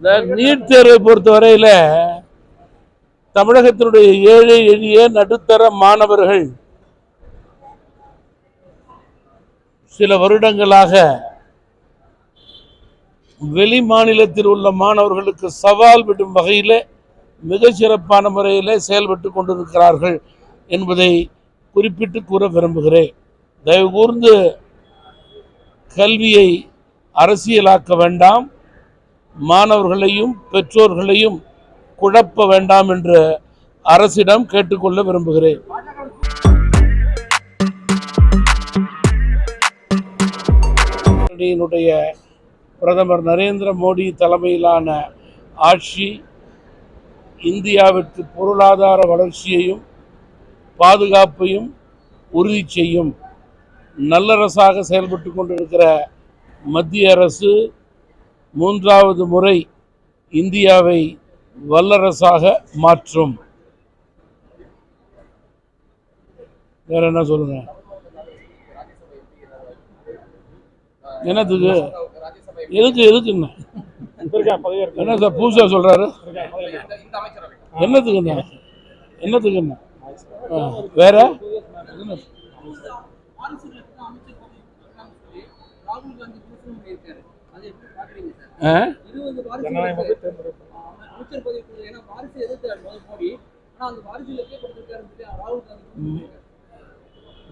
இந்த நீட் தேர்வை பொறுத்தவரையில் தமிழகத்தினுடைய ஏழை எளிய நடுத்தர மாணவர்கள் சில வருடங்களாக வெளி மாநிலத்தில் உள்ள மாணவர்களுக்கு சவால் விடும் வகையில் மிகச்சிறப்பான முறையில் செயல்பட்டு கொண்டிருக்கிறார்கள் என்பதை குறிப்பிட்டு கூற விரும்புகிறேன். தயவு கூர்ந்து கல்வியை அரசியலாக்க வேண்டாம். மாணவர்களையும் பெற்றோர்களையும் குழப்ப வேண்டாம் என்று அரசிடம் கேட்டுக்கொள்ள விரும்புகிறேன். பிரதமர் நரேந்திர மோடி தலைமையிலான ஆட்சி இந்தியாவிற்கு பொருளாதார வளர்ச்சியையும் பாதுகாப்பையும் உறுதி செய்யும் நல்லரசாக செயல்பட்டு கொண்டிருக்கிற மத்திய அரசு மூன்றாவது முறை இந்தியாவை வல்லரசாக மாற்றும். வேற என்ன சொல்லுங்க? என்னத்துக்கு எதுக்கு எதுக்கு என்ன? சார் பூசா சொல்றாரு? என்னத்துக்கு என்ன? என்னத்துக்கு என்ன?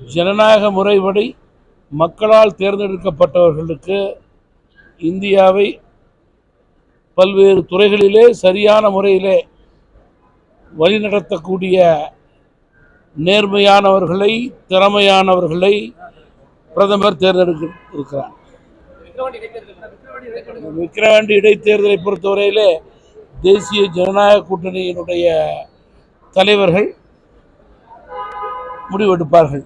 ஜனநாயக முறைப்படி மக்களால் தேர்ந்தெடுக்கப்பட்டவர்களுக்கு இந்தியாவை பல்வேறு துறைகளிலே சரியான முறையிலே வழிநடத்தக்கூடிய நேர்மையானவர்களை திறமையானவர்களை பிரதமர் தேர்ந்தெடுக்க இருக்கிறார். விக்கிரவாண்டி இடைத்தேர்தலை. பொறுத்தவரையிலே தேசிய ஜனநாயக கூட்டணியினுடைய தலைவர்கள் முடிவெடுப்பார்கள்.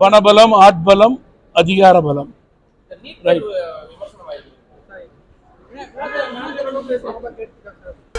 பணபலம் ஆட்பலம் அதிகார பலம் ரைட் கேட்டுருக்காங்க